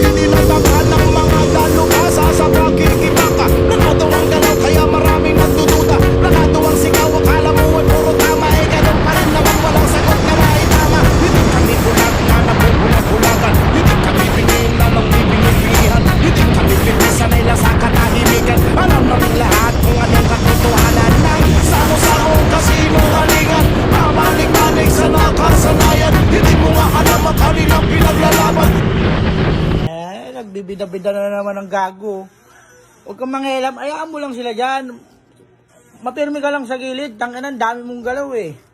Give me my na bida-bida na naman ng gago. Huwag kang mangialam, ayaan mo lang sila dyan. Mapirmi ka lang sa gilid, tanginan, dami mong galaw eh.